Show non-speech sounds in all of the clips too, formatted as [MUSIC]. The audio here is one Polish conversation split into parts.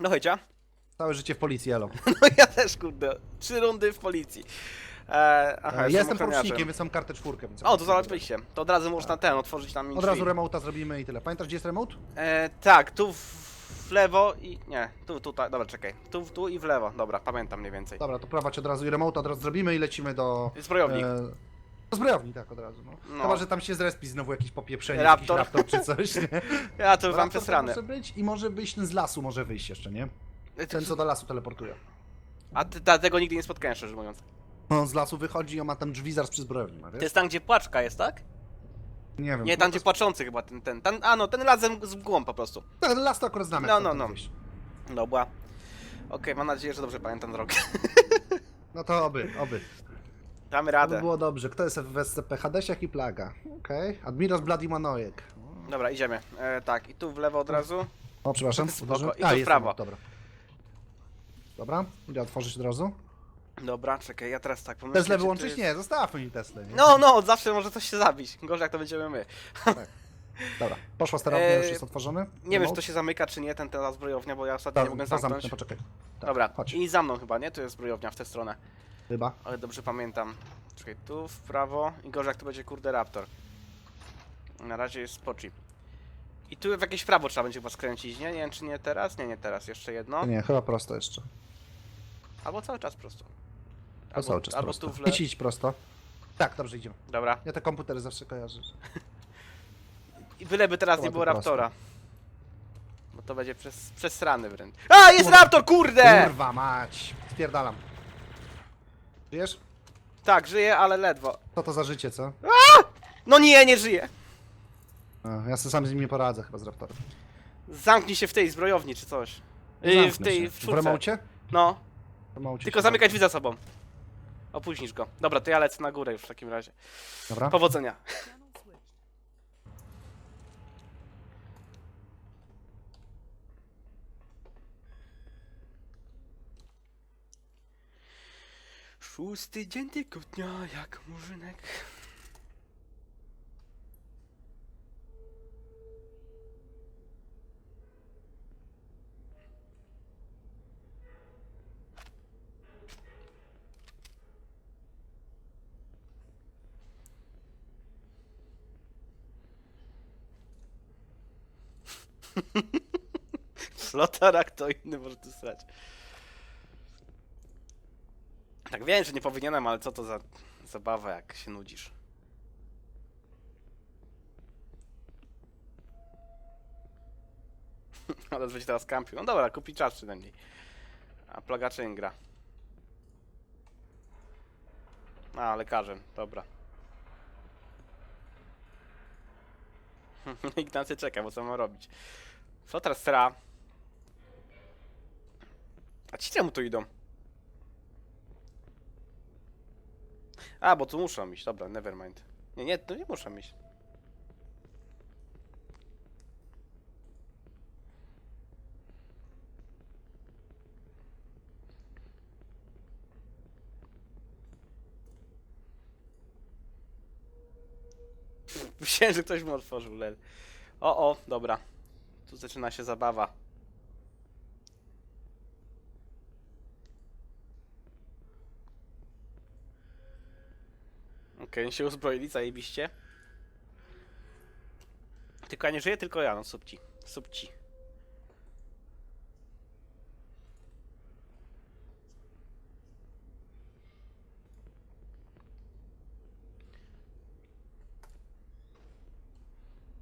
No hejcia. Całe życie w policji, elo. [LAUGHS] No ja też, kurde. Trzy rundy w policji. E, aha, ja jestem ochroniarzem. porucznikiem, więc mam kartę czwórkę. Więc O, to załatwiliście. To od razu można ten, otworzyć tam Od razu remote'a zrobimy i tyle. Pamiętasz, gdzie jest remote? E, tak, tu w, w lewo i... Nie, tu, tutaj, dobra, czekaj. Tu, tu i w lewo, dobra, pamiętam mniej więcej. Dobra, to prowadź od razu i remote'a od razu zrobimy i lecimy do... Zbrojownik. Do zbrojowni, tak, od razu, no. No. Chyba, że tam się zrespi znowu jakieś popieprzenie, Raptor. jakiś raptor czy coś, nie? [LAUGHS] Ja to wam Raptor to ranę. może być i może być ten z lasu, może wyjść jeszcze, nie? Ten, co do lasu teleportuje. A ty, ta, tego nigdy nie spotkałem, szczerze mówiąc. On z lasu wychodzi i on ma tam drzwi zaraz przy zbrojowni, ma, To jest tam, gdzie płaczka jest, tak? Nie wiem. Nie, tam, gdzie płaczący chyba ten, ten, ten a no, ten razem z mgłą po prostu. Tak, las to akurat znamy. No, jak no, tam no. wyjść. Dobra. Okej, mam nadzieję, że dobrze pamiętam drogę. No to oby, oby. Damy To by radę. było dobrze. Kto jest w SCP? Hadesiak i Plaga. Okej. Admiros Bloody Manojek. Dobra, idziemy. E, tak, i tu w lewo od razu. O, przepraszam. Spoko. uderzyłem. I tu w jest prawo. Dobra. Dobra, idę otworzyć od razu. Dobra, czekaj, ja teraz tak pomyślę. Tesla czy to wyłączyć? jest- Nie, zostawmy mi Teslę. Nie? No, no, zawsze może coś się zabić. Gorzej jak to będziemy my. Dobra, poszła sterownia, Eee, już jest otworzony. Nie wiem, czy to się zamyka, czy nie, ten ta zbrojownia, bo ja ostatnio nie mogę to zamknąć. poczekaj. Tak, Dobra, Chodź, i za mną chyba, nie? Tu jest zbrojownia w tę stronę. Chyba. Ale dobrze pamiętam. Czekaj, tu w prawo i gorzej jak to będzie kurde raptor. Na razie jest spoczy. I tu w jakieś prawo trzeba będzie chyba skręcić, nie? Nie wiem czy nie teraz? Nie, nie teraz, jeszcze jedno. Nie, chyba prosto jeszcze. Albo cały czas prosto. To cały czas albo prosto. tu w lewo. Idź, idź prosto. Tak, dobrze idziemy. Dobra. Ja te komputery zawsze kojarzę. [LAUGHS] I byleby teraz Chyba nie było raptora. Bo to będzie przez, przez rany wręcz. A, jest Kurwa. raptor, kurde! Kurwa mać! Spierdalam. Wiesz? Tak, żyje, ale ledwo. Co to za życie, co? No nie, nie żyje. A, ja sobie sam z nim nie poradzę chyba z Raptorem. Zamknij się w tej zbrojowni czy coś. Yy, w Zamknę tej, się. w W czwórce. remocie? No, W remocie tylko się zamykać drzwi za sobą. Opóźnisz go. Dobra, to ja lecę na górę już w takim razie. Dobra. Powodzenia. [LAUGHS] Szósty dzień tygodnia, jak murzynek. [LAUGHS] Flotarak to inny może tu strać. Tak wiem, że nie powinienem, ale co to za zabawa, jak się nudzisz. [LAUGHS] ale będzie teraz kampił. No dobra, kupi czas przynajmniej. A plagaczeń gra. A, lekarzem, dobra. [LAUGHS] Ignacy czeka, bo co ma robić. Flotar stra. A ci czemu tu idą? A, bo tu muszą iść, dobra, nevermind. Nie, nie, to nie muszą iść. [LAUGHS] Myślałem, że ktoś mu otworzył, lel. O, o, dobra. Tu zaczyna się zabawa. Okej, się uzbroili, zajebiście. Tylko ja nie żyję, tylko ja, no subci. Subci.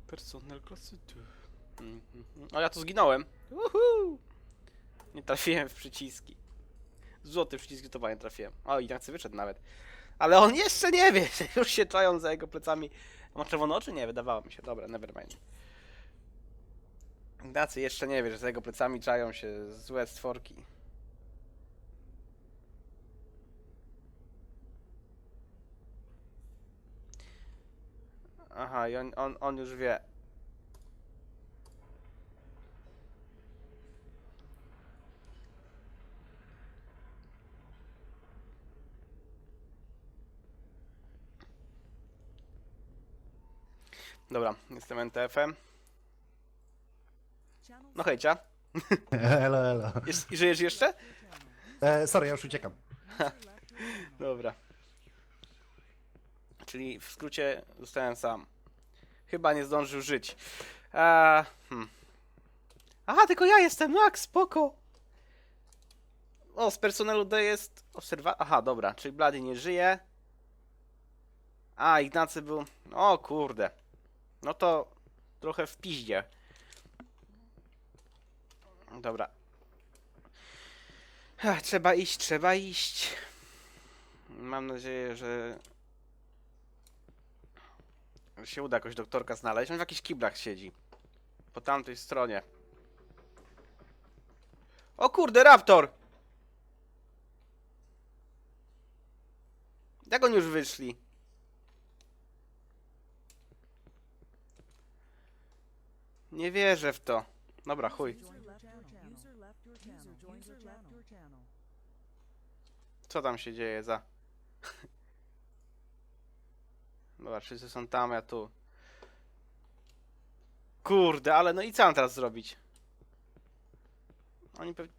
Personel klasy 2. Mhm. O, ja tu zginąłem. Uhu! Nie trafiłem w przyciski. Złoty przycisk to nie trafiłem. O, i tak sobie wyszedł nawet. Ale on jeszcze nie wie, [LAUGHS] już się czają za jego plecami. Ma czerwone oczy? Nie, wydawało mi się. Dobra, nevermind. Ignacy jeszcze nie wie, że za jego plecami czają się złe stworki. Aha, i on, on, on już wie. Dobra, jestem NTF-em. No hejcia. [LAUGHS] Elo, elo. Jest, I żyjesz jeszcze? E, sorry, ja już uciekam. [LAUGHS] Dobra. Czyli w skrócie zostałem sam. Chyba nie zdążył żyć. A, hmm. Aha, tylko ja jestem, no jak spoko. O, z personelu D jest obserwa... Aha, dobra, czyli Blady nie żyje. A, Ignacy był... O kurde. No to trochę w piździe. Dobra. Ach, trzeba iść, trzeba iść. Mam nadzieję, że się uda jakoś doktorka znaleźć. On w jakichś kiblach siedzi. Po tamtej stronie. O kurde, raptor! Jak oni już wyszli? Nie wierzę w to. Dobra, chuj. Co tam się dzieje za... [LAUGHS] Dobra, wszyscy są tam, ja tu. Kurde, ale no i co mam teraz zrobić? Oni pewnie...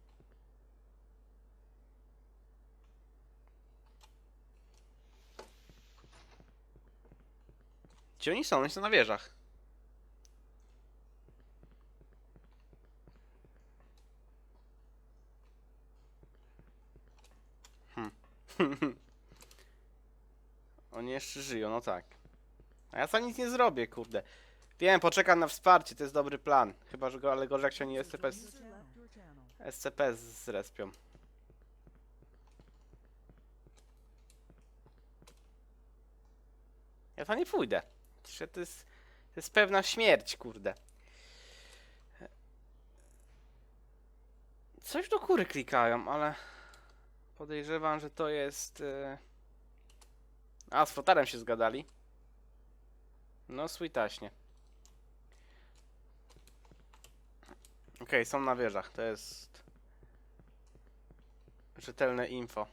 Gdzie oni są? Oni są na wieżach. Hmm. [LAUGHS] Oni jeszcze żyją, no tak. A ja sam nic nie zrobię, kurde. Wiem, poczekam na wsparcie, to jest dobry plan. Chyba, że go, ale gorzej jak się oni SCP, z- SCP zrespią. Ja tam nie pójdę. Przecież to jest, to jest pewna śmierć, kurde. Coś do góry klikają, ale podejrzewam, że to jest... e, A, z fotarem się zgadali. No, sweetaśnie. Okej, są na wieżach, to jest... Rzetelne info.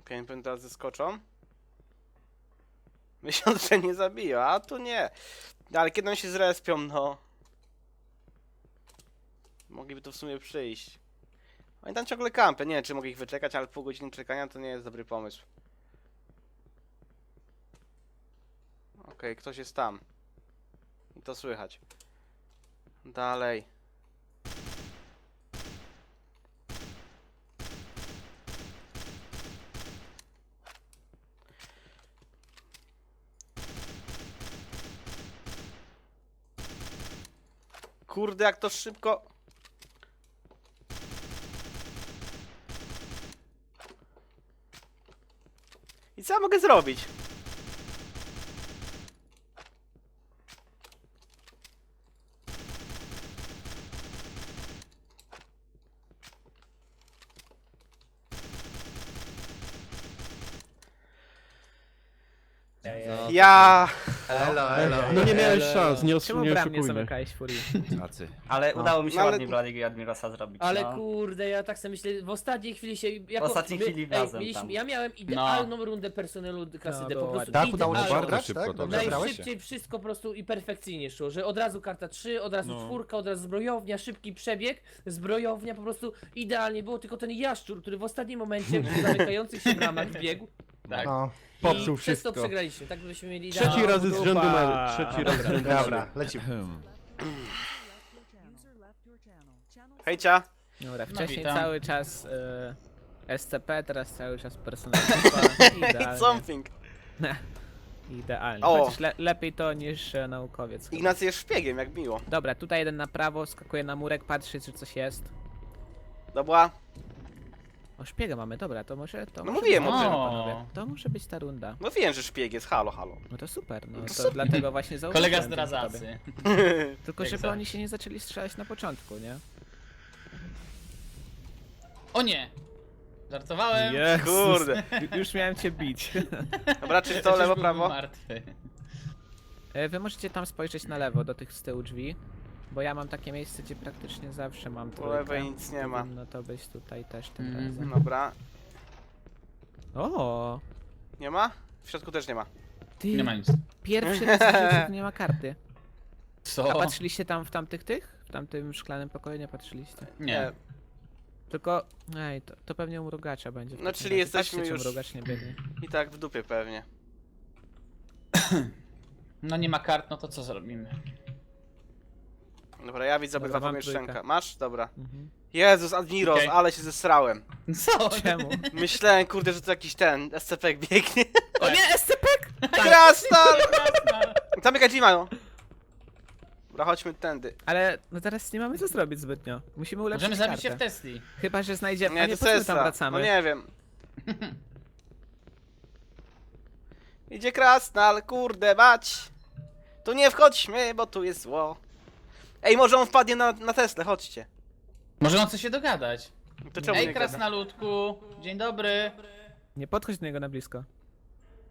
Okay, teraz zeskoczą. Myśląc, że nie zabiją, a tu nie. Ale kiedy oni się zrespią, no. Mogliby tu w sumie przyjść. Oni tam ciągle kampy, nie wiem czy mogę ich wyczekać, ale pół godziny czekania to nie jest dobry pomysł. Okej, ktoś jest tam. I to słychać. Dalej. Kurde, jak to szybko. I co ja mogę zrobić? Ja. Elo, elo. No nie miałeś szans, nie, os- Czemu nie bram nie oszukujmy. zamykałeś Furii? Tacy. Ale No. udało mi się No ale- ładnie Bladiego i Admirasa zrobić. Ale no. kurde, ja tak sobie myślę, w ostatniej chwili się... Jako, ostatniej chwili razem tam. Ja miałem idealną rundę personelu klasy No, D, po było prostu Tak, udało się idealną. bardzo szybko tak? to Dobrze grałeś? Najszybciej wszystko po prostu i perfekcyjnie szło, że od razu karta 3, od razu No. czwórka, od razu zbrojownia, szybki przebieg, zbrojownia, po prostu idealnie było, tylko ten jaszczur, który w ostatnim momencie przy [LAUGHS] zamykających się bramach biegł Tak. No, Popsuł i przez wszystko. to przegraliśmy, tak byśmy mieli Trzeci idealną- raz z rzędu mer. Trzeci raz z rzędu dobra, lecimy. Hmm. Hejcia. Dobra, wcześniej witam. cały czas e, SCP, teraz cały czas personel. It's [LAUGHS] Idealnie. something. [LAUGHS] Idealnie. O. Chociaż le, lepiej to niż e, naukowiec. chyba. Ignacy jest szpiegiem, jak miło. Dobra, tutaj jeden na prawo, skakuje na murek, patrzy czy coś jest. Dobra. O, szpiega mamy, dobra, to może to No może mówiłem o tym. panowie. To może być ta runda. No wiem, że szpieg jest. Halo, halo. No to super, no To to, super. dlatego właśnie [LAUGHS] zauważyłem. Kolega tobie. zdradzacy. [LAUGHS] Tylko Jak żeby za- oni się nie zaczęli strzelać na początku, nie? O nie! Żartowałem. Kurde. Ju- Już miałem cię bić. [LAUGHS] Dobra, czy to Chociaż lewo, byłbym prawo? martwy. E, Wy możecie tam spojrzeć na lewo, do tych z tyłu drzwi. Bo ja mam takie miejsce, gdzie praktycznie zawsze mam Po trójkę. lewej nic nie ma. No to być tutaj też tym Mhm. razem. Dobra. O, Nie ma? W środku też nie ma. ty, Nie ma nic. pierwszy raz w życiu nie ma karty. Co? A patrzyliście tam w tamtych tych? W tamtym szklanym pokoju nie patrzyliście? Nie. Tylko, ej, to, to pewnie u mrugacza będzie. w No, takim czyli razie. jesteśmy Patrzcie, czy już- mrugacz nie biegnie. I tak w dupie pewnie. No nie ma kart, no to co zrobimy? Dobra, ja widzę Dobra, obydwa mam pomieszczenka. trójkę. Masz? Dobra. Mhm. Jezus, Admiros, Okej. ale się zesrałem. Co? [LAUGHS] Czemu? Myślałem, kurde, że to jakiś ten SCP biegnie. [LAUGHS] O nie, SCP! Krasnal! Zamykaj drzwi, mają. Dobra, chodźmy tędy. Ale no teraz nie mamy co zrobić zbytnio. Musimy ulepszyć Możemy zabić się w. Tesli. Chyba, że znajdziemy... Nie, A to nie, po co my tam Tesla. wracamy? No nie wiem. [LAUGHS] Idzie krasnal, kurde, bać. Tu nie wchodźmy, bo tu jest zło. Ej, może on wpadnie na, na Teslę, chodźcie. Może on chce się dogadać. To czemu Ej, nie gada? krasnaludku. Dzień dobry. Nie podchodź do niego na blisko.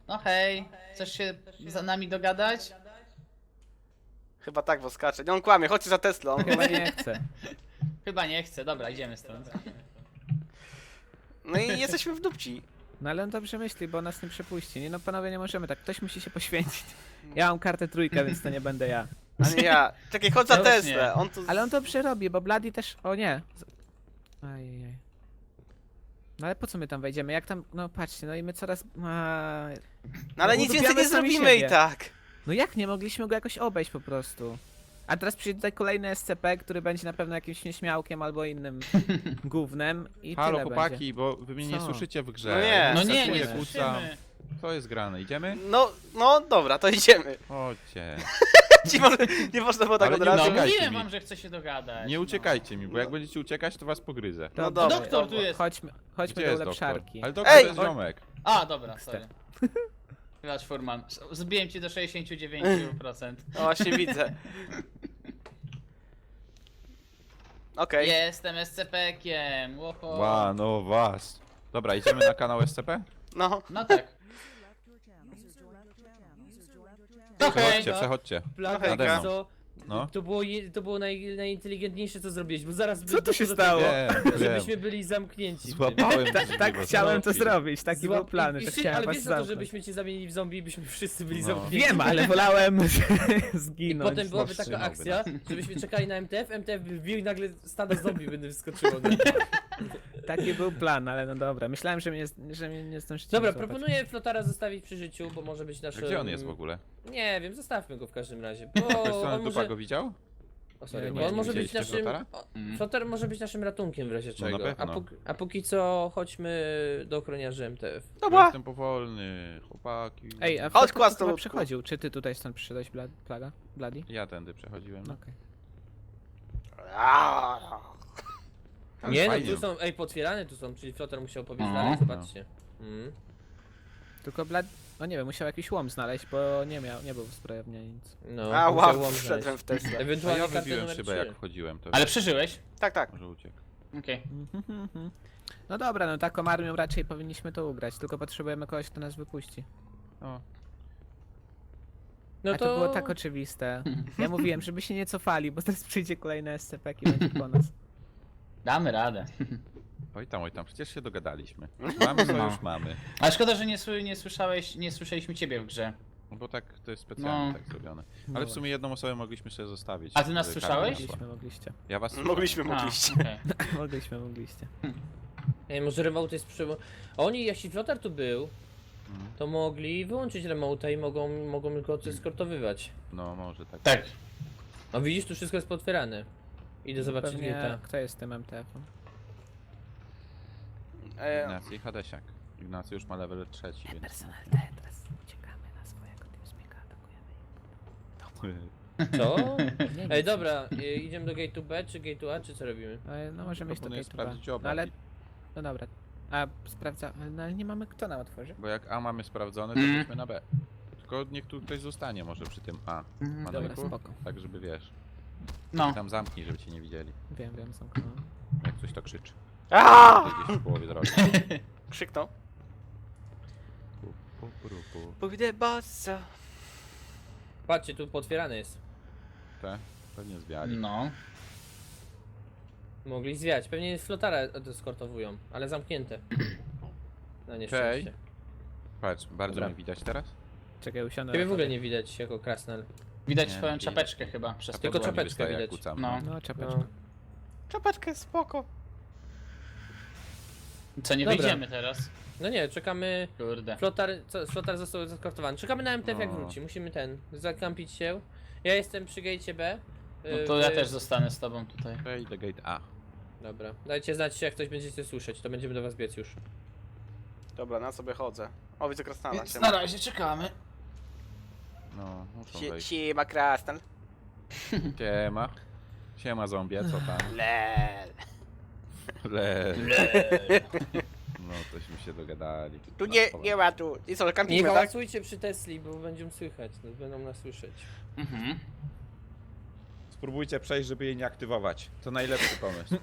No hej. Chcesz się za nami dogadać? Chyba tak, bo skacze. Nie, on kłamie, chodźcie za Teslą. Chyba nie chce. [LAUGHS] Chyba nie chcę. Dobra, idziemy stąd. No i jesteśmy w dupci. No ale on dobrze myśli, bo nas nie przepuści. Nie no panowie, nie możemy tak. Ktoś musi się poświęcić. Ja mam kartę trójkę, więc to nie będę ja. A nie ja. Czekaj, chodź za No Teslę. właśnie. On tu... Ale on to przerobi, bo Bloody też... O nie. Z- Ajajaj. No ale po co my tam wejdziemy? Jak tam... No patrzcie, no i my coraz... A... No ale no nic więcej nie sami zrobimy i siebie. tak. No jak nie? Mogliśmy go jakoś obejść po prostu. A teraz przyjdzie tutaj kolejny SCP, który będzie na pewno jakimś nieśmiałkiem albo innym [LAUGHS] gównem i Halo tyle chłopaki, będzie. bo wy mnie nie Co? słyszycie w grze. No nie. No nie, nie kłócam. słyszymy. Co jest grane? Idziemy? No, no dobra, to idziemy. Chodźcie. [LAUGHS] Ci może, nie można było tak Ale od nie razu. No uciekajcie mówiłem mi. wam, że chce się dogadać. Nie no. uciekajcie mi, bo jak będziecie uciekać, to was pogryzę. No Dobra, dobra. Doktor tu jest. Chodźmy, chodźmy do ulepszarki. Ale doktor Ej! to jest ziomek. A, dobra, sorry. Chyba Furman. Zbiłem ci do 69%. No właśnie widzę. Okej. Jestem SCP-kiem. Łoho. Ła, no was. Dobra, idziemy na kanał SCP? No. No tak. Okej. Przechodźcie, no. przechodźcie. Plaga, Nade mną. co? No. To było, je, to było naj, najinteligentniejsze co zrobiłeś, bo zaraz by Co tu doszło się do stało? Tego, Wiem, [LAUGHS] wiem. żebyśmy byli zamknięci. Złapałem Tak, to, tak żeby chciałem to zrobić, taki był Złap- plan, i, i, że wszy- chciałem Ale was wiesz za to, zamknąć. żebyśmy cię zamienili w zombie i byśmy wszyscy byli No. zamknięci. Wiem, ale [LAUGHS] wolałem [LAUGHS] I zginąć. potem byłaby taka wstrzymałby akcja, żebyśmy czekali na MTF, MTF by wbił i nagle stada zombie będę wyskoczyło. No. Taki był plan, ale no dobra. Myślałem, że mnie, że mnie nie zdążycie Dobra, złapać. proponuję Flotara zostawić przy życiu, bo może być A naszym... Gdzie on jest w ogóle? Nie wiem, zostawmy go w każdym razie, bo Ktoś on dupa może... go widział? O, sorry, Nie, bo nie, on nie może być widzieliście naszym... Flotara? o, Mm. Flotar może być naszym ratunkiem w razie No na czego. a, pewno. póki, a póki co chodźmy do ochroniarzy MTF. Dobra. Jestem powolny, chłopaki. Ej, a Chodź, Chodź, kłas, chyba to- przechodził. Czy ty tutaj stąd przyszedłeś, Bla- Plaga? Bloody? Ja tędy przechodziłem. No okej. Aaa. Ale Nie, no fajnie. tu są, ej, potwierane tu są, czyli Flotar musiał pobiec No. dalej, zobaczcie. Mm. Tylko Blood... No nie wiem, musiał jakiś łom znaleźć, bo nie miał, nie był w zbrojowni ani nic. No, A, musiał wow, łom wszedłem znaleźć. w Tesla. [LAUGHS] A Ewentualnie ja kartę wybiłem numer szybę 3. jak wchodziłem, to Ale przeżyłeś? Tak, tak. może uciekł. Okej. No dobra, no taką armią raczej powinniśmy to ugrać, tylko potrzebujemy kogoś, kto nas wypuści. O, No A to było tak oczywiste. [LAUGHS] Ja mówiłem, żeby się nie cofali, bo [LAUGHS] zaraz przyjdzie kolejny SCP i będzie po nas. Damy radę. Oj tam, oj tam, przecież się dogadaliśmy. [LAUGHS] Mamy co No. już mamy. Ale szkoda, że nie, sły- nie słyszałeś, nie słyszeliśmy ciebie w grze. No bo tak, to jest specjalnie No. tak zrobione. No Ale w sumie jedną osobę mogliśmy sobie zostawić. A ty nas żeby słyszałeś? Mogliśmy, mogliście. Ja was słyszałem. Mogliśmy, A, mogliście. okej. [LAUGHS] Mogliśmy, mogliście. Ej, może remote jest przy... Oni, jeśli Flotar tu był, Mhm. to mogli wyłączyć remote i mogą, mogą go eskortowywać. No może tak. Tak. A widzisz, tu wszystko jest potwierane. Idę zobaczyć Pewnie, Gita. kto jest tym MTF-em? E, Ignacy i Hadesiak. Ignacy już ma level trzeci, więc... Personal D, teraz uciekamy na swojego TeamSpeaka, atakujemy. [LAUGHS] Co? Ej, dobra, y, idziemy do gate'u B czy gate'u A, czy co robimy? E, No możemy iść do Proponuję sprawdzić oba. No ale... No dobra. A, sprawdza... No ale nie mamy kto nam otworzy. Bo jak A mamy sprawdzone, to Mhm. chodźmy na B. Tylko niech tu ktoś zostanie może przy tym A. Mhm. Dobra, Manojku? spoko. Tak, żeby wiesz. No. Tam zamknij, żeby cię nie widzieli. Wiem, wiem, zamknąłem. Jak coś to krzyczy. Aaa! To gdzieś w połowie drogi. Krzyknął. Pu, pu, pu, ru, pu. Pójdę bossa. Patrzcie, tu potwierane jest. Te. Pewnie zwiali. No. Mogli zwiać. Pewnie flotara eskortowują, ale zamknięte. [CLEARS THROAT] Na nieszczęście. Patrz, bardzo Dobra. mnie widać teraz? Czekaj, usiądę. Ciebie w ogóle nie widać jako krasnal. Widać Nie, twoją widać. czapeczkę chyba przez Tylko to. Czapeczkę widać. No. No, czapeczka. No. Czapeczkę, spoko. Co, nie Dobra. wyjdziemy teraz? no nie, czekamy. Kurde. Flotar, co, flotar został zaskortowany. Czekamy na MTF jak No. wróci. Musimy ten, zakampić się. Ja jestem przy gate B. No y, to ja wy- też zostanę z tobą tutaj. Ja idę gate A. Dobra. Dajcie znać, jak ktoś będziecie słyszeć, to będziemy do was biec już. Dobra, na sobie chodzę. O, widzę krasnala. Więc na razie czekamy. No, muszą Sie- wejść. Siema, krasnal. Siema. Siema zombie, co tam? Lel. Le. No, tośmy się dogadali. Tu No, nie, nie ma tu. I co, Nie kampimy, tak? hałasujcie przy Tesli, bo będziemy słychać, no, będą nas słyszeć. Mhm. Spróbujcie przejść, żeby jej nie aktywować. To najlepszy pomysł.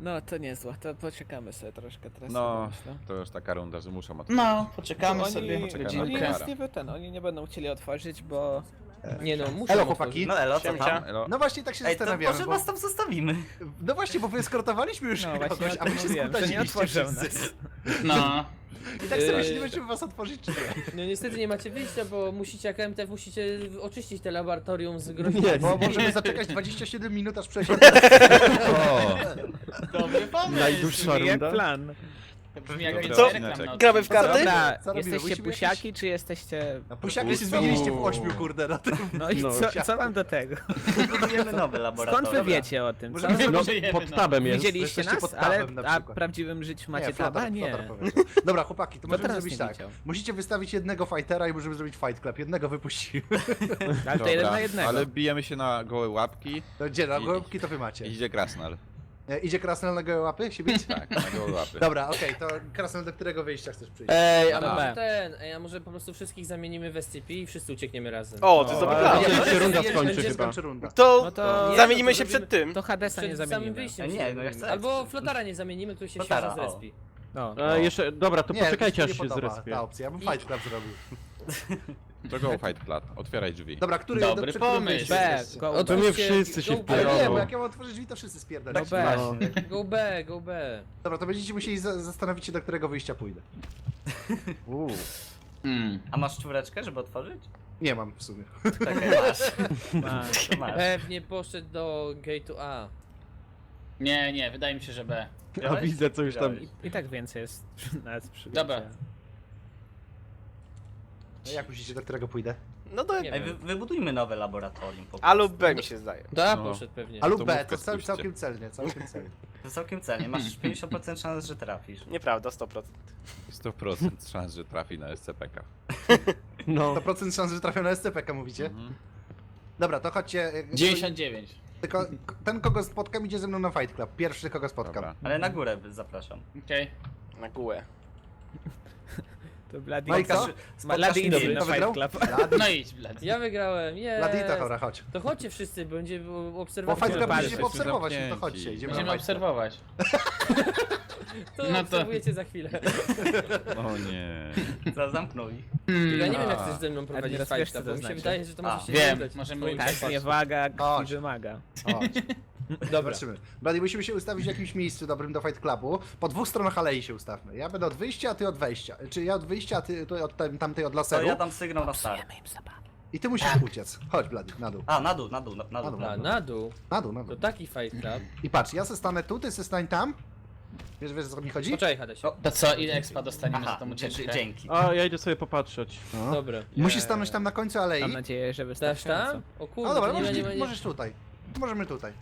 No, to niezła, to poczekamy sobie troszkę teraz. No, myślę. to już taka runda, że muszą. No, poczekamy Oni- sobie Poczekamy. Oni godzinkę. nas nie wy- ten, oni nie będą chcieli otworzyć, bo... Nie no, muszę Elo, chłopaki. No elo, co Siemcia. tam? Elo. No właśnie tak się Ej, to zastanawiamy, może bo... was tam zostawimy. No właśnie, bo wyeskortowaliśmy już No, właśnie kogoś, o a tym wy się mówiłem, że nie wszyscy. No. I tak sobie Yy. myślimy, czy was otworzyć, czy nie. No niestety nie macie wyjścia, bo musicie, jako MTF musicie oczyścić te laboratorium z groźbami. Bo możemy zaczekać 27 minut, aż przejdzie. [LAUGHS] O! Dobry pomysł. Brzmi jak plan. Brzmi jak Dobra, więcej odcinek. reklam na Gramy w robimy? karty? Dobra, Co robimy? jesteście Musimy pusiaki, czy jesteście... No pusiaki się zmieniliście w 8, kurde, na tym. No i co, co mam do tego? Budujemy nowe laboratorium. Skąd wy wiecie o tym? Co? Możemy No, pod tabem jest. Widzieliście Jesteście nas? pod Ale tabem na a w przykład. prawdziwym życiu macie nie, taba? Flotar, Nie. Flotar powiedział. Dobra, chłopaki, to możemy teraz zrobić tak. widział. Musicie wystawić jednego fightera i możemy zrobić fight club. Jednego wypuścimy. Ale to jeden na jednego. ale bijemy się na gołe łapki To gdzie, na I- gołąbki to wy macie. i idzie krasnal. E, Idzie krasnal na gołe łapy? Się bić? [LAUGHS] Tak, na gołe łapy. Dobra, okej, to krasnal do którego wyjścia chcesz przyjść? Ej, a Dobra. może ten, ej, a może po prostu wszystkich zamienimy w SCP i wszyscy uciekniemy razem. O, to jest dobry ale plan. nie, to się runda skończy będzie chyba. skończy runda. To No to... Nie, zamienimy no to się przed tym. To Hadesa nie Przed samym zamienimy. wyjściem Nie, się no ja chcę Albo flotara nie zamienimy, który się Flotara, świeżo o. zrespi. No. E, jeszcze, dobra, to Nie, poczekajcie mi się aż nie się podoba zrespie. ta opcja, ja bym fight club zrobił. To go fight club. Otwieraj drzwi. Dobra, który Dobry przed którym pomysł. wyjściem B, jesteście? go, To my Otwórzcie- wszyscy się go- Ale nie, bo jak ja mam otworzyć drzwi, to wszyscy spierdolą. No B. No. Go B, go B. Dobra, to będziecie musieli za zastanowić się, do którego wyjścia pójdę. Uuu. Hmm. A masz czwóreczkę, żeby otworzyć? Nie mam w sumie. Czekaj, masz. [LAUGHS] Ma. To masz. Pewnie poszedł do gate'u A. Nie, nie, wydaje mi się, że B. A Wziąłeś? widzę co już tam. Wziąłeś. I, I tak więcej jest przy nas przy Dobra. No jak myślicie, do którego pójdę? No to Nie Ej, wy, wiem. wybudujmy nowe laboratorium po A prostu. lub B mi się zdaje. Do A No. poszedł pewnie. A lub to B, mówkę to cał, całkiem celnie, całkiem celnie. To całkiem celnie, masz [LAUGHS] 50% szans, że trafisz. Nieprawda, 100%. 100% szans, że trafi na SCPK. [LAUGHS] No. 100% szans, że trafią na SCP, mówicie? Mhm. Dobra, to chodźcie. e, 99. Tylko ten, kogo spotkam, idzie ze mną na Fight Club. Pierwszy, kogo spotkam. Dobra. Ale na górę zapraszam. Okej. Na górę. To Blady No i co? Spotkasz Blady mnie. idzie na Kto wygrał? Fight Club. No idź, blad. Ja wygrałem, jest. Ladita, dobra, chodź. To chodźcie wszyscy, będzie Bo Fight obserwacja. Club patrzeć, musicie poobserwować, no to zamknięci. chodźcie, idziemy Będziemy na Fight Club. obserwować. [LAUGHS] To No to- obserwujecie za chwilę. [LAUGHS] O nie. Za zamknął ich. Ja nie wiem jak chcesz ze mną prowadzić fight co club, to bo mi się znaczy? wydaje, że to A, może się wiem, nie udać. możemy Twoim uciec. Tak, przypadku. nie waga, Chodź. krwi wymaga. Chodź. [LAUGHS] Dobra. Zobaczymy. Blady, musimy się ustawić w jakimś miejscu dobrym do Fight Clubu. Po dwóch stronach alei się ustawmy. Ja będę od wyjścia, a ty od wejścia. Czy ja od wyjścia, a ty ty od tam- tamtej od To laseru. ja dam sygnał na start. I ty musisz uciec. Chodź, Blady, na dół. A, na dół, na dół, na, na Na dół. dół. A, na dół. Na dół, na To dół. taki fight club. I patrz, ja se stanę tu, ty se stań tam. Wiesz, wiesz, o co mi chodzi? Poczekaj, Hadesiu. O. To co, ile expa dostaniemy Aha, za tą dzie- ucieczkę? dzięki. A, ja idę sobie popatrzeć. No. Dobra. Musisz stanąć tam na końcu alei. Mam nadzieję, że Dasz wystarczająco. tam? O kurde, No dobra, to nie możesz, będzie... możesz tutaj. Możemy tutaj.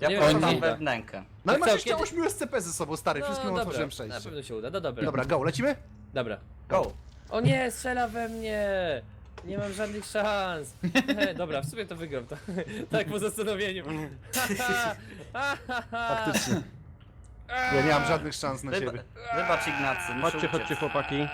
Ja Nie wiem, uda. we wnękę. No ale masz co, jeszcze kiedy- 8 SCP ze sobą, stary. Wszystkim No dobra, otworzyłem na przejście. pewno się uda, no dobra. Dobra, go, lecimy? Dobra. Go! O nie, strzela we mnie! Nie mam żadnych szans. Dobra, w sumie to wygram. To, [LAUGHS] tak po zastanowieniu. [LAUGHS] Faktycznie. Ja nie mam żadnych szans na Wyba siebie. wybacz Ignacy, muszę Chodźcie, chodźcie chłopaki.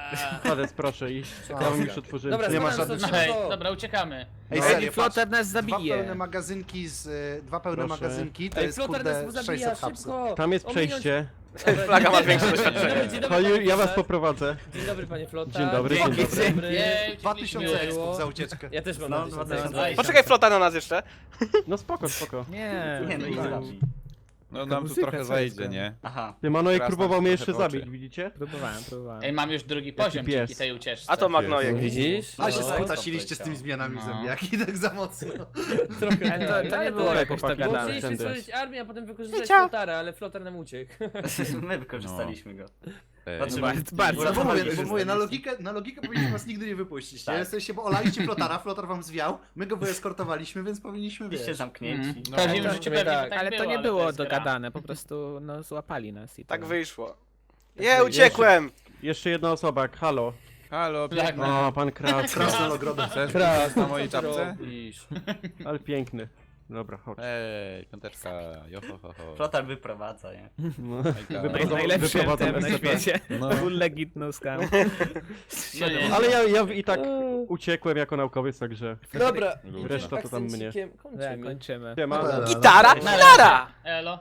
Hades, proszę iść. Ja wam już zgadza. otworzyłem. Dobra, Nie ma żadnych to Hej, szybko. dobra, uciekamy. Ej, serio, patrz. Flotter nas Dwa pełne zabije. magazynki z... y, Dwa pełne Proszę. magazynki to Ej, jest Flotar nas kurde zabija 600 hapsów. szybko! Tam jest Ominąć- przejście. [LAUGHS] Flaga ma większe doświadczenie. Dzień dobry, Chodź, panie ja was Flotar. poprowadzę. Dzień dobry, panie Flotar. Dzień dobry, dzień Dzień dobry. dobry. Jej, 2000 uciekliśmy. ekspów za ucieczkę. Ja też mam No, na 2000. tysiąc. Poczekaj flota na nas jeszcze. No spoko, spoko. Nie, Nie, no i no. No nam tu muzyka trochę zajdzie, nie? Aha. Ty Manojek Teraz próbował nam mnie jeszcze zabić, widzicie? próbowałem, próbowałem. Ej, mam już drugi poziom pies. dzięki tej ucieczce. A to Magnojek. Widzisz? A się No, skutasiliście z tymi zmianami No. zębiaki tak za mocno. [LAUGHS] Trochę Ale to, to nie było tak. jakoś chłopaki. dogadane. Chcieliśmy Tędy. stworzyć armię, a potem wykorzystać. Flotara, ale Flotar nam uciekł. [LAUGHS] My wykorzystaliśmy go. [LAUGHS] Znaczy, Bardzo, bardzo. No, bo mówię, bo mówię, na logikę, na logikę powinniśmy was nigdy nie wypuścić. Tak. Nie? Jesteście, bo olaliście Flotara, Flotar wam zwiał, my go wyeskortowaliśmy, więc powinniśmy Byliście wiesz. zamknięci. Mhm. No, tak. pewnie Tak. by tak ale to nie było dogadane, po prostu no złapali nas i Tak tyle. wyszło. Je, uciekłem! Jeszcze jedna osoba, halo. Halo, Flag piękny. O, pan Kras. Krasnologrodem. Chcesz Kras, na mojej czapce? Ale piękny. Dobra, chodź. Ej, piąteczka, jo ho ho ho. Flotar wyprowadza, nie? No. Naj, wyprowadzam- najlepszy wyprowadzam ten na SCP. świecie. No. Full legit no scam. [LAUGHS] No nie. Ale ja, ja i tak uciekłem jako naukowiec, także Dobra. Reszta to tam mnie. akcencikiem Tak, kończymy. kończymy. Siema. Gitara! Elo.